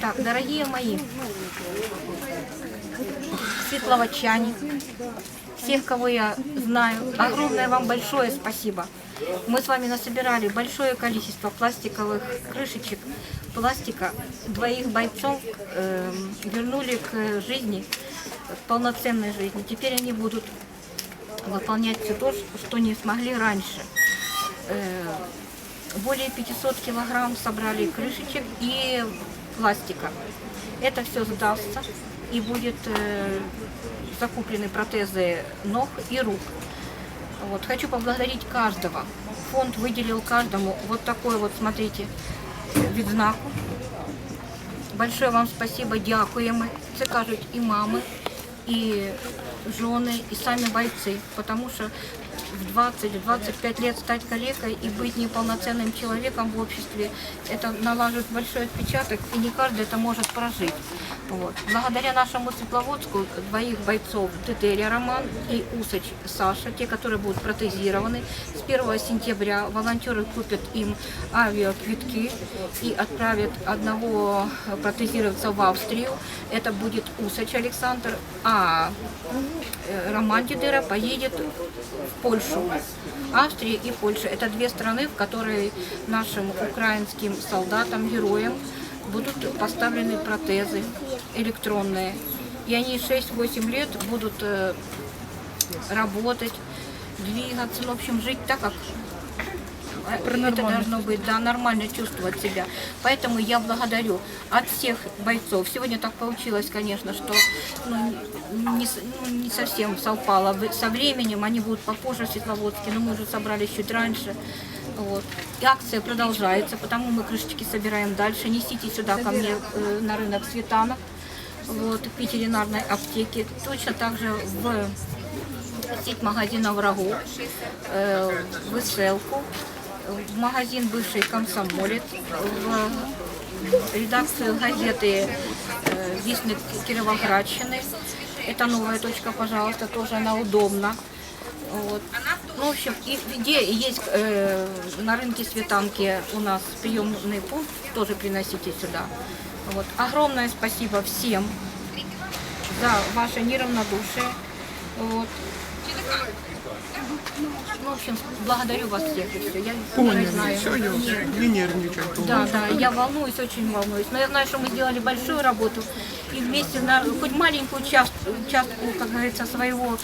Так, дорогие мои, светловочане, всех, кого я знаю, огромное вам большое спасибо. Мы с вами насобирали большое количество пластиковых крышечек, пластика. Двоих бойцов э, вернули к жизни, к полноценной жизни. Теперь они будут выполнять все то, что не смогли раньше. Э, более 500 килограмм собрали крышечек и пластика. Это все сдастся и будет э, закуплены протезы ног и рук. Вот. Хочу поблагодарить каждого. Фонд выделил каждому вот такой вот, смотрите, відзнаку. Большое вам спасибо, дякуємо. Це кажуть і мами, і жены, и сами бойцы, потому что в 20-25 лет стать калекой и быть неполноценным человеком в обществе, это налаживает большой отпечаток, и не каждый это может прожить. Вот. Благодаря нашему Светловодску двоих бойцов Тетеря Роман и Усач Саша, те, которые будут протезированы, с 1 сентября волонтеры купят им авиаквитки и отправят одного протезироваться в Австрию. Это будет Усач Александр, а э, Роман Дидера поедет в Польшу. Австрия и Польша – это две страны, в которые нашим украинским солдатам, героям будут поставлены протезы электронные. И они 6-8 лет будут э, работать, двигаться, ну, в общем, жить так, как это должно быть, да, нормально чувствовать себя. Поэтому я благодарю от всех бойцов. Сегодня так получилось, конечно, что ну, не, ну, не совсем совпало со временем. Они будут попозже в Светловодске, но мы уже собрались чуть раньше. Вот. И акция продолжается, потому мы крышечки собираем дальше. Несите сюда ко мне э, на рынок Светанов, вот, в ветеринарной аптеке. Точно так же в сеть магазинов «Врагу», э, в «Веселку», в магазин «Бывший комсомолец», в редакцию газеты э, «Вестник Кировоградщины». Это новая точка, пожалуйста, тоже она удобна. Вот. Ну, в общем, и где есть э, на рынке Светанки у нас приемный пункт, тоже приносите сюда. Вот. Огромное спасибо всем за ваше неравнодушие. Вот. Ну, в общем, благодарю вас всех и все. Я не знаю. Не нервничай. Да, да, я волнуюсь, очень волнуюсь. Но я знаю, что мы сделали большую работу и вместе на хоть маленькую част- частку, как говорится, своего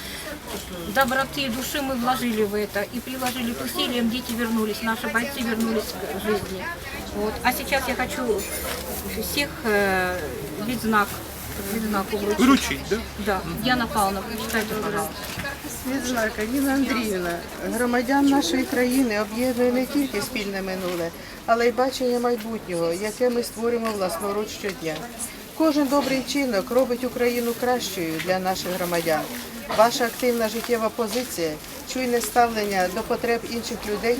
доброты и души мы вложили в это и приложили к усилиям, дети вернулись, наши бойцы вернулись к жизни. Вот. А сейчас я хочу всех э, відзнак, відзнаку вручить. Вручить, да? Да, Яна Павловна, прочитайте, пожалуйста. Відзнака Ніна Андріївна, громадян нашої країни об'єднує не тільки спільне минуле, але й бачення майбутнього, яке ми створюємо власноруч щодня. Кожен добрий вчинок робить Україну кращою для наших громадян. Ваша активна життєва позиція, чуйне ставлення до потреб інших людей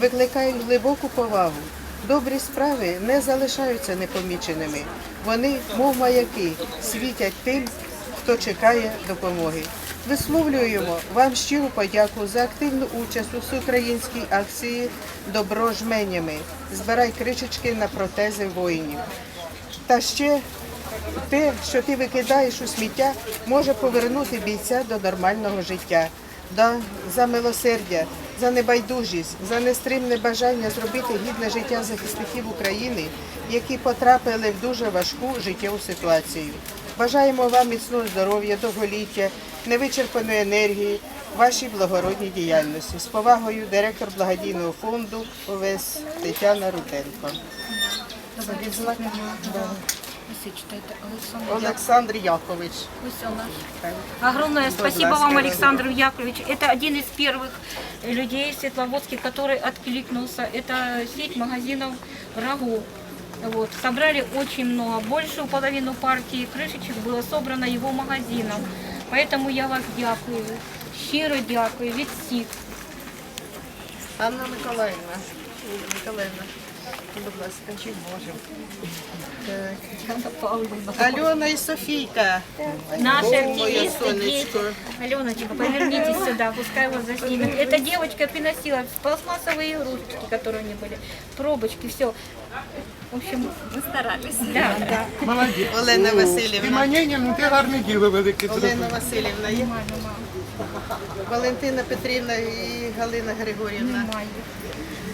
викликають глибоку повагу. Добрі справи не залишаються непоміченими. Вони, мов маяки, світять тим, хто чекає допомоги. Висловлюємо вам щиру подяку за активну участь у всеукраїнській акції Добро жменями. Збирай кришечки на протези воїнів. Та ще те, що ти викидаєш у сміття, може повернути бійця до нормального життя. Да, за милосердя, за небайдужість, за нестримне бажання зробити гідне життя захисників України, які потрапили в дуже важку життєву ситуацію. Бажаємо вам міцного здоров'я, довголіття, невичерпаної енергії, вашій благородній діяльності. З повагою директор благодійного фонду ОВС Тетяна Руденко. Если читайте, Александр Олександр Якович. Огромное спасибо ласка, вам, Владимир. Александр Яковлевич. Это один из первых людей в Светловодске, который откликнулся. Это сеть магазинов «Рагу». Вот. Собрали очень много. Большую половину партии крышечек было собрано его магазином. Поэтому я вас дякую. Щиро дякую від всіх. Анна Миколаївна. Миколаївна. Будь ласка. Чим можемо. Анна Павловна. Альона і Софійка. Наши Моє активисты, дети. сонечко. Аленочка, повернитесь сюда, пускай вас заснимет. Эта девочка приносила пластмассовые игрушки, которые у нее были, пробочки, все. В общем, мы старались. Да, да. Молодець. Олена Ти Васильівна. манєня, ну ти гарне діло велике Олена зробила. Васильівна є. Валентина Петрівна і Галина Григорівна.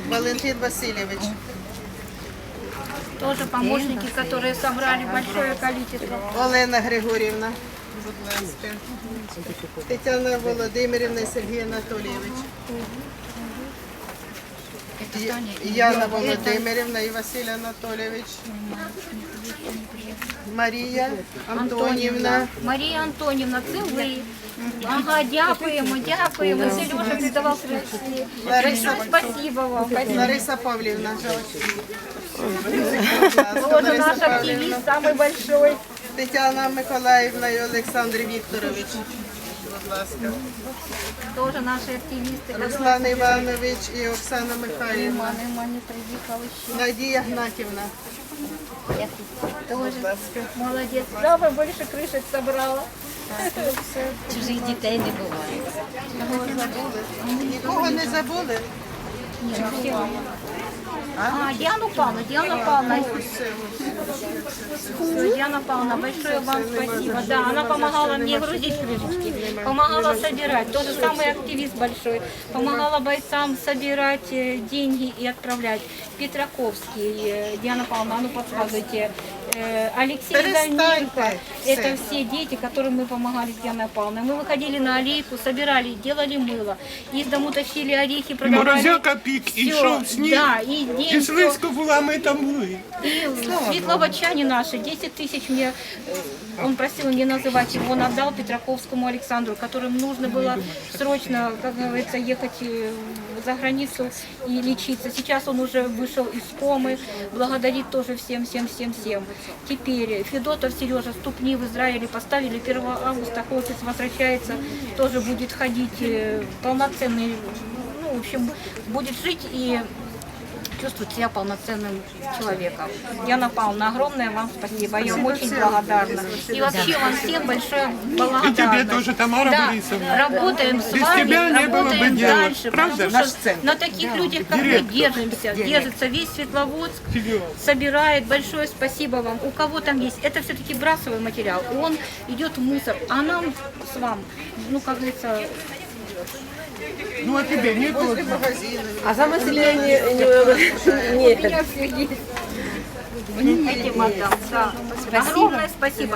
Валентин Васильович. Тоже помощники, которые собрали большое количество. Олена Григорівна. Будь ласка. Тетяна Володимирівна і Сергій Анатолійович. Яна Володимирівна і Василь Анатолійович. Марія Антонівна. Марія Антонівна, це ви. Ага, дякуємо, дякуємо. Сережа передавав привезти. Лариса. Большое спасибо вам. Спасибо. Лариса Павлівна. Тоже Лариса наш Павлівна. активист самый большой. Тетяна Миколаївна і Олександр Вікторович. Будь ласка. Тоже наши активисты. Руслан Іванович і Оксана Михайлівна. Мама не приїхала ще. Надія Гнатівна. Тоже молодец. Самое больше крышек собрала. Чужих дітей не буває. Нікого не забули? А, Диана Павловна, Диана Павловна. Диана Павловна, большое вам спасибо. Да, она помогала мне грузить крышечки, помогала собирать. Тоже самый активист большой. Помогала бойцам собирать э, деньги и отправлять. Петраковский, э, Диана Павловна, а ну подсказывайте. Э, Алексей Перестаньте Дальненко. все. Это все дети, которым мы помогали с Дианой Павловной. Мы выходили на аллейку, собирали, делали мыло. Из дому тащили орехи, продавали. Морозяка пік, Всё, ішов сніг. Да, и І день всё. слизько була, ми там були. И светловодчане наши, 10 тысяч мне, э, он просил не называть его, он отдал Петраковскому Александру, которым нужно было срочно, как говорится, ехать э, за границу и лечиться. Сейчас он уже вышел из комы, благодарит тоже всем, всем, всем, всем. Теперь Федотов Сережа ступни в Израиле поставили 1 августа, хлопец возвращается, тоже будет ходить э, полноценный, ну, в общем, будет жить и чувствовать себя полноценным человеком. Яна Павловна, огромное вам спасибо. Я вам очень благодарна. И вообще вам всем большое благодарна. И тебе тоже, Тамара да, Борисовна. Работаем с Без вами, тебя не было бы работаем дела. дальше. Правда? Потому что на таких людях, как Директор. мы, держимся. Держится весь Светловодск. Серйозно. Собирает. Большое спасибо вам. У кого там есть. Это все-таки брасовый материал. Он идет в мусор. А нам с вами, ну, как говорится, Ну а тебе не магазину. А за населення не, не, не, у меня все есть. Этим отдам, да. Огромное спасибо.